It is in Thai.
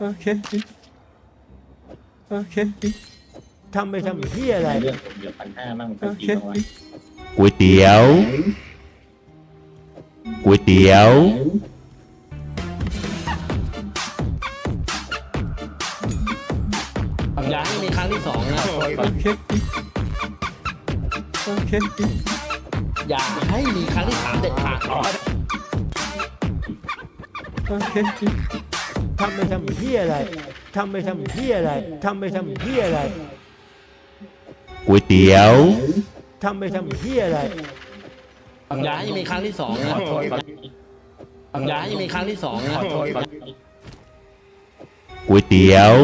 โอเคโอเคทำไปทำเพี้ยอะไรเรื่องผมเหลือพันห้ามั่งโอพันเคสี่บ้างวะก๋วยเตี๋ยวก๋วยเตี๋ยวอย่าให้มีครั้งที่สองนะโอเคโอเคอย่าให้มีครั้งที่สามเด็ดขาดอ๋อโอเค ทำไปทำเพี้ยอะไรทำไปทำเพี้ยอะไรทำไปทำเพี้ยอะไรก๋วยเตี๋ยวทำไปทำเพี้ยอะไรย้ายมีครั้งที่สองนะย้ายมีครั้งที่สองนะก๋วยเตี๋ยว